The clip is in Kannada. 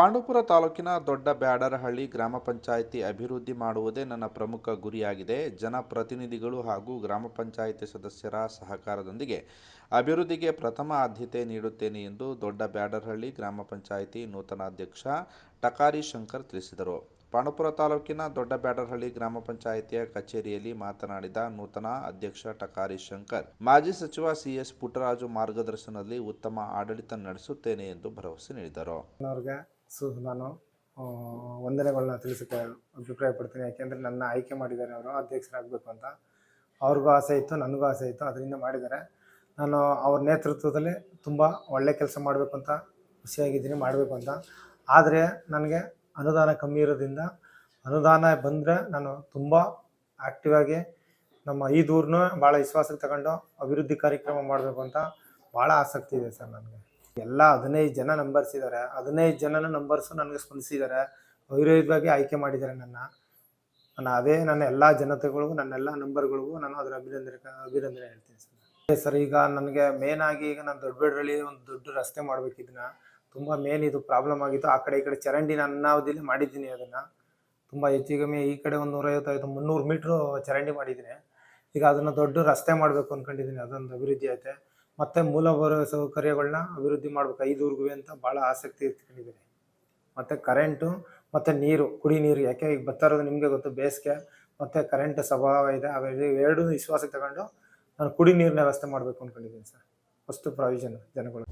ಪಾಂಡುಪುರ ತಾಲೂಕಿನ ದೊಡ್ಡ ಬ್ಯಾಡರಹಳ್ಳಿ ಗ್ರಾಮ ಪಂಚಾಯಿತಿ ಅಭಿವೃದ್ಧಿ ಮಾಡುವುದೇ ನನ್ನ ಪ್ರಮುಖ ಗುರಿಯಾಗಿದೆ. ಜನಪ್ರತಿನಿಧಿಗಳು ಹಾಗೂ ಗ್ರಾಮ ಪಂಚಾಯಿತಿ ಸದಸ್ಯರ ಸಹಕಾರದೊಂದಿಗೆ ಅಭಿವೃದ್ಧಿಗೆ ಪ್ರಥಮ ಆದ್ಯತೆ ನೀಡುತ್ತೇನೆ ಎಂದು ದೊಡ್ಡ ಬ್ಯಾಡರಹಳ್ಳಿ ಗ್ರಾಮ ಪಂಚಾಯಿತಿ ನೂತನ ಅಧ್ಯಕ್ಷ ಟಕಾರಿ ಶಂಕರ್ ತಿಳಿಸಿದರು. ಪಾಂಡುಪುರ ತಾಲೂಕಿನ ದೊಡ್ಡ ಬ್ಯಾಡರಹಳ್ಳಿ ಗ್ರಾಮ ಪಂಚಾಯಿತಿಯ ಕಚೇರಿಯಲ್ಲಿ ಮಾತನಾಡಿದ ನೂತನ ಅಧ್ಯಕ್ಷ ಟಕಾರಿ ಶಂಕರ್, ಮಾಜಿ ಸಚಿವ ಸಿಎಸ್ ಪುಟ್ಟರಾಜು ಮಾರ್ಗದರ್ಶನದಲ್ಲಿ ಉತ್ತಮ ಆಡಳಿತ ನಡೆಸುತ್ತೇನೆ ಎಂದು ಭರವಸೆ ನೀಡಿದರು. ಸು ನಾನು ವಂದನೆಗಳನ್ನ ತಿಳಿಸಕ್ಕೆ ಅಭಿಪ್ರಾಯ ಪಡ್ತೀನಿ ಯಾಕೆಂದರೆ ನನ್ನ ಆಯ್ಕೆ ಮಾಡಿದ್ದಾರೆ ಅವರು, ಅಧ್ಯಕ್ಷರಾಗಬೇಕು ಅಂತ. ಅವ್ರಿಗೂ ಆಸೆ ಇತ್ತು, ನನಗೂ ಆಸೆ ಇತ್ತು, ಅದರಿಂದ ಮಾಡಿದ್ದಾರೆ. ನಾನು ಅವ್ರ ನೇತೃತ್ವದಲ್ಲಿ ತುಂಬ ಒಳ್ಳೆ ಕೆಲಸ ಮಾಡಬೇಕು ಅಂತ, ಖುಷಿಯಾಗಿದ್ದೀನಿ, ಮಾಡಬೇಕು ಅಂತ. ಆದರೆ ನನಗೆ ಅನುದಾನ ಕಮ್ಮಿ ಇರೋದ್ರಿಂದ, ಅನುದಾನ ಬಂದರೆ ನಾನು ತುಂಬ ಆ್ಯಕ್ಟಿವ್ ಆಗಿ ನಮ್ಮ ಈ ದೂರನ್ನೂ ಭಾಳ ವಿಶ್ವಾಸಕ್ಕೆ ತಗೊಂಡು ಅಭಿವೃದ್ಧಿ ಕಾರ್ಯಕ್ರಮ ಮಾಡಬೇಕು ಅಂತ ಭಾಳ ಆಸಕ್ತಿ ಇದೆ ಸರ್ ನನಗೆ. ಎಲ್ಲ ಹದಿನೈದು ಜನ ನಂಬರ್ಸ್ ಇದ್ದಾರೆ ಹದಿನೈದು ಜನನ ನಂಬರ್ಸು ನನಗೆ ಸ್ಪಂದಿಸಿದ್ದಾರೆ ಅವಿರೋಧವಾಗಿ ಆಯ್ಕೆ ಮಾಡಿದ್ದಾರೆ ನನ್ನ. ನಾನು ಅದೇ ನನ್ನ ಎಲ್ಲ ಜನತೆಗಳಿಗೂ ನನ್ನೆಲ್ಲ ನಂಬರ್ಗಳಿಗೂ ನಾನು ಅದರ ಅಭಿನಂದನೆ ಅಭಿನಂದನೆ ಹೇಳ್ತೀನಿ ಸರ್. ಸರ್, ಈಗ ನನಗೆ ಮೇನ್ ಆಗಿ ಈಗ ನಾನು ದೊಡ್ಡಬಳ್ಳಾಳಿ ಒಂದು ದೊಡ್ಡ ರಸ್ತೆ ಮಾಡಬೇಕಿದ್ನ. ತುಂಬ ಮೇನ್ ಇದು ಪ್ರಾಬ್ಲಮ್ ಆಗಿತ್ತು. ಆ ಕಡೆ ಈ ಕಡೆ ಚರಂಡಿ ನನ್ನ ಅವಧಿಯಲ್ಲಿ ಮಾಡಿದ್ದೀನಿ ಅದನ್ನು. ತುಂಬ ಹೆಚ್ಚು ಕಮ್ಮಿ ಈ ಕಡೆ ಒಂದು ನೂರೈವತ್ತೈದು, ಮುನ್ನೂರು ಮೀಟ್ರು ಚರಂಡಿ ಮಾಡಿದ್ದೀನಿ. ಈಗ ಅದನ್ನು ದೊಡ್ಡ ರಸ್ತೆ ಮಾಡಬೇಕು ಅಂದ್ಕೊಂಡಿದ್ದೀನಿ ಅದೊಂದು ಅಭಿವೃದ್ಧಿ ಐತೆ. ಮತ್ತು ಮೂಲಭೂತ ಸೌಕರ್ಯಗಳನ್ನ ಅಭಿವೃದ್ಧಿ ಮಾಡ್ಬೇಕು. ಐದೂರ್ಗೂ ಅಂತ ಭಾಳ ಆಸಕ್ತಿ ಇಟ್ಕೊಂಡಿದ್ದೀನಿ ಮತ್ತು ಕರೆಂಟು ಮತ್ತು ನೀರು, ಕುಡಿ ನೀರು. ಯಾಕೆ ಈಗ ಬತ್ತಾ ಇರೋದು ನಿಮಗೆ ಗೊತ್ತು, ಬೇಸಿಗೆ. ಮತ್ತು ಕರೆಂಟ್ ಸ್ವಭಾವ ಇದೆ. ಅವೆರಡು ಎರಡೂ ವಿಶ್ವಾಸಕ್ಕೆ ತಗೊಂಡು ನಾನು ಕುಡಿ ನೀರಿನ ವ್ಯವಸ್ಥೆ ಮಾಡಬೇಕು ಅಂದ್ಕೊಂಡಿದ್ದೀನಿ ಸರ್. ಫಸ್ಟ್ ಪ್ರಾವಿಷನ್ ಜನಗಳು